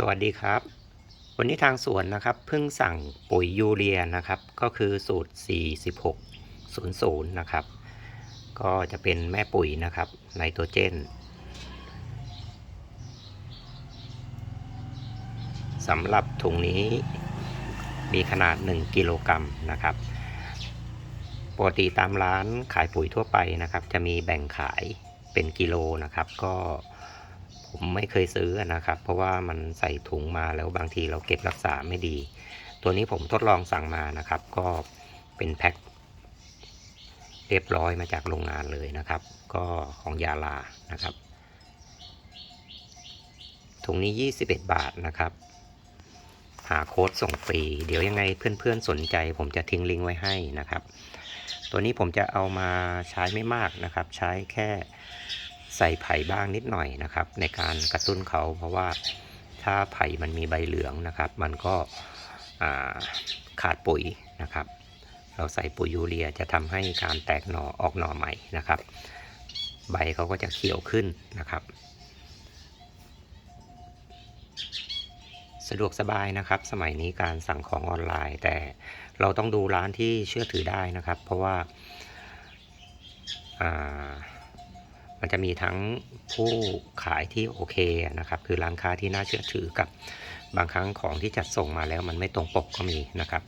สวัสดีครับ วันนี้ทางสวนนะครับเพิ่งสั่งปุ๋ยยูเรียนะครับ ก็คือสูตร 4600 นะครับ ก็จะเป็นแม่ปุ๋ยนะครับไนโตรเจนสำหรับถุงนี้มีขนาด 1 กิโลกรัมนะครับ ปกติตามร้านขายปุ๋ยทั่วไปนะครับ จะมีแบ่งขายเป็นกิโลนะครับ ก็ ผมไม่เคยซื้อนะครับ เพราะว่ามันใส่ถุงมาแล้วบางทีเราเก็บรักษาไม่ดี ตัวนี้ผมทดลองสั่งมานะครับ ก็เป็นแพ็คเรียบร้อยมาจากโรงงานเลยนะครับ ก็ของยาลานะครับถุงนี้ 21 บาทนะครับ หาโค้ดส่งฟรี เดี๋ยวยังไงเพื่อนๆสนใจ ผมจะทิ้งลิงก์ไว้ให้นะครับ ตัวนี้ผมจะเอามาใช้ไม่มากนะครับ ใช้แค่ ใส่ไผ่บ้างนิดหน่อยนะครับ ในการกระตุ้นเขาเพราะว่าถ้าไผ่มันมีใบเหลืองนะครับ มันก็ขาดปุ๋ยนะครับ เราใส่ปุ๋ยยูเรียจะทำให้การแตกหน่อออกหน่อใหม่นะครับ ใบเขาก็จะเขียวขึ้นนะครับ สะดวกสบายนะครับ สมัยนี้การสั่งของออนไลน์ แต่เราต้องดูร้านที่เชื่อถือได้นะครับ เพราะว่าอ่า มันจะมีทั้งผู้ขายที่โอเคนะครับ คือร้านค้าที่น่าเชื่อถือกับบางครั้งของที่จัดส่งมาแล้วมันไม่ตรงปกก็มีนะครับ